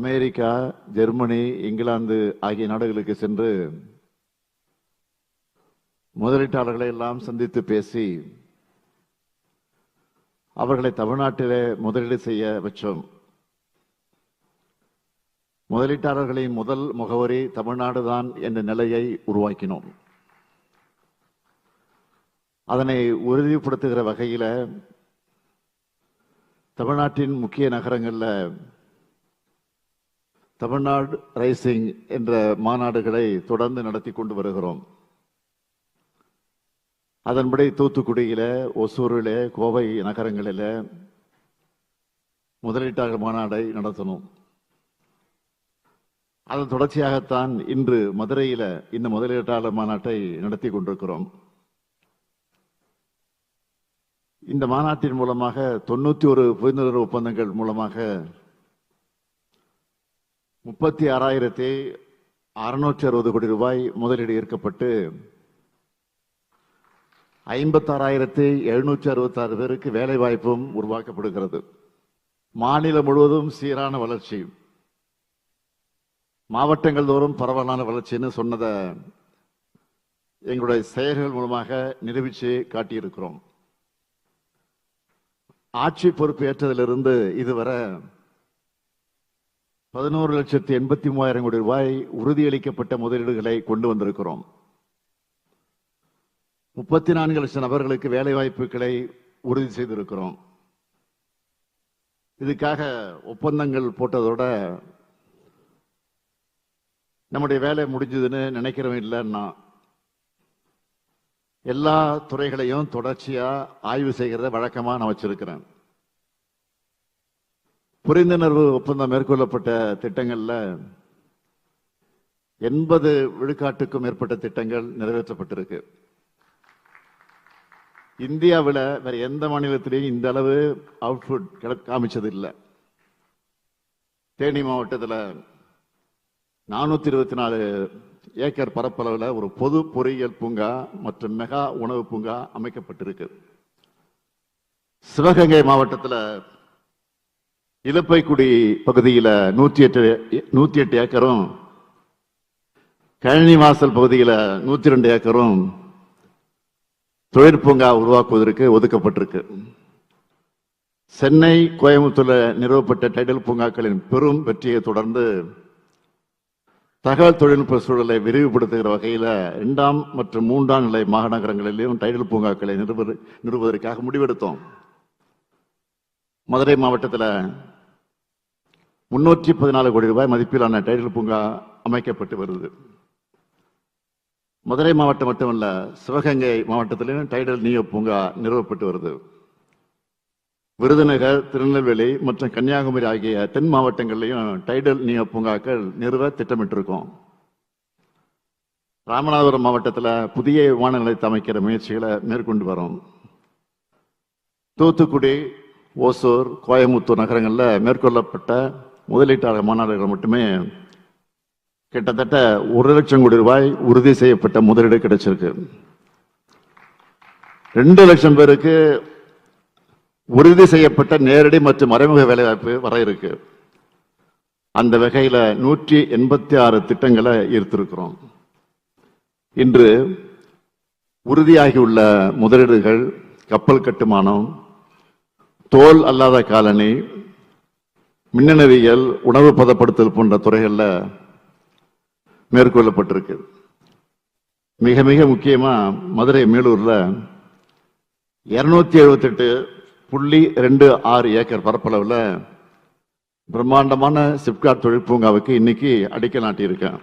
America Germany England ஆகிய நாடுகளுக்கு சென்று முதலீட்டாளர்களை எல்லாம் சந்தித்து பேசி அவர்களை தமிழ்நாட்டிலே முதலீடு செய்ய வச்சோம். முதலீட்டாளர்களின் முதல் முகவரி தமிழ்நாடு தான் என்ற நிலையை உருவாக்கினோம். அதனை உறுதிப்படுத்துகிற வகையில தமிழ்நாட்டின் முக்கிய நகரங்களில் தமிழ்நாடு ரைசிங் என்ற மாநாடுகளை தொடர்ந்து நடத்தி கொண்டு வருகிறோம். அதன்படி தூத்துக்குடியில் ஒசூரில் கோவை நகரங்களில் முதலீட்டாளர் மாநாடை நடத்தணும். அதன் தொடர்ச்சியாகத்தான் இன்று மதுரையில் இந்த முதலீட்டாளர் மாநாட்டை நடத்தி கொண்டிருக்கிறோம். இந்த மாநாட்டின் மூலமாக தொண்ணூற்றி ஒரு புரிந்துணர்வு ஒப்பந்தங்கள் மூலமாக முப்பத்தி ஆறாயிரத்தி அறுநூற்றி அறுபது கோடி ரூபாய் முதலீடு ஈர்க்கப்பட்டு ஐம்பத்தாறாயிரத்தி எழுநூற்றி அறுபத்தாறு பேருக்கு வேலை வாய்ப்பும் உருவாக்கப்படுகிறது. மாநிலம் முழுவதும் சீரான வளர்ச்சி. மாவட்டங்கள் தோறும் பரவலான வளர்ச்சின்னு சொன்னதை எங்களுடைய செயல்கள் மூலமாக நிரூபித்து காட்டியிருக்கிறோம். ஆட்சி பொறுப்பு ஏற்றதிலிருந்து இதுவரை பதினோரு லட்சத்தி எண்பத்தி மூவாயிரம் கோடி ரூபாய் உறுதியளிக்கப்பட்ட முதலீடுகளை கொண்டு வந்திருக்கிறோம். முப்பத்தி நான்கு லட்சம் நபர்களுக்கு வேலை வாய்ப்புகளை உறுதி செய்திருக்கிறோம். இதுக்காக ஒப்பந்தங்கள் போட்டதோட நம்முடைய வேலை முடிஞ்சதுன்னு நினைக்கிறவன் இல்லைன்னா எல்லா துறைகளையும் தொடர்ச்சியா ஆய்வு செய்கிறத வழக்கமாக நான் வச்சிருக்கிறேன். புரிந்துணர்வு ஒப்பந்தம் மேற்கொள்ளப்பட்ட திட்டங்களில் எண்பது விழுக்காட்டுக்கும் மேற்பட்ட திட்டங்கள் நிறைவேற்றப்பட்டிருக்கு. இந்தியாவில் வேற எந்த மாநிலத்திலையும் இந்த அளவு அவுட்புட் காமிச்சது இல்லை தேனி மாவட்டத்தில் நானூற்றி இருபத்தி நாலு ஏக்கர் பரப்பளவில் ஒரு பொது பொறியியல் பூங்கா மற்றும் மெகா உணவு பூங்கா அமைக்கப்பட்டிருக்கு. சிவகங்கை மாவட்டத்தில் இலப்பைக்குடி பகுதியில் நூத்தி எட்டு நூத்தி எட்டு ஏக்கரும் கழனி வாசல் பகுதியில் நூற்றி ரெண்டு ஏக்கரும் தொழிற்பூங்கா உருவாக்குவதற்கு ஒதுக்கப்பட்டிருக்கு. சென்னை கோயம்புத்தூரில் நிறுவப்பட்ட டைடல் பூங்காக்களின் பெரும் வெற்றியை தொடர்ந்து தகவல் தொழில்நுட்ப சூழலை விரிவுபடுத்துகிற வகையில் இரண்டாம் மற்றும் மூன்றாம் நிலை மாநகரங்களிலும் டைடல் பூங்காக்களை நிறுவ நிறுவுவதற்காக முடிவெடுத்தோம். மதுரை மாவட்டத்தில் முன்னூற்றி பதினாலு கோடி ரூபாய் மதிப்பிலான டைடல் பூங்கா அமைக்கப்பட்டு வருது. மதுரை மாவட்டம் மட்டுமல்ல சிவகங்கை மாவட்டத்திலும் டைடல் நீயோ பூங்கா நிறுவப்பட்டு வருது. விருதுநகர் திருநெல்வேலி மற்றும் கன்னியாகுமரி ஆகிய தென் மாவட்டங்களிலும் டைடல் நியோ பூங்காக்கள் நிறுவ திட்டமிட்டிருக்கோம். ராமநாதபுரம் மாவட்டத்தில் புதிய விமான நிலையத்தை அமைக்கிற முயற்சிகளை மேற்கொண்டு வரோம். தூத்துக்குடி ஓசூர் கோயம்புத்தூர் நகரங்களில் மேற்கொள்ளப்பட்ட முதலீட்டாளர் மாநாடுகள் மட்டுமே கிட்டத்தட்ட ஒரு லட்சம் கோடி ரூபாய் உறுதி செய்யப்பட்ட முதலீடு கிடைச்சிருக்கு. ரெண்டு லட்சம் பேருக்கு உறுதி செய்யப்பட்ட நேரடி மற்றும் மறைமுக வேலைவாய்ப்பு வர இருக்கு. அந்த வகையில் நூற்றி எண்பத்தி ஆறு திட்டங்களை ஈர்த்திருக்கிறோம். இன்று உறுதியாகியுள்ள முதலீடுகள் கப்பல் கட்டுமானம் தோல் அல்லாத காலனி மின்னணுவியல் உணவு பதப்படுத்தல் போன்ற துறைகளில் மேற்கொள்ளப்பட்டிருக்கு. மிக மிக முக்கியமாக மதுரை மேலூரில் இருநூத்தி எழுபத்தெட்டு புள்ளி ரெண்டு ஆறு ஏக்கர் பரப்பளவில் பிரம்மாண்டமான சிப்காட் தொழிற்பூங்காவுக்கு இன்னைக்கு அடிக்கல் நாட்டியிருக்கேன்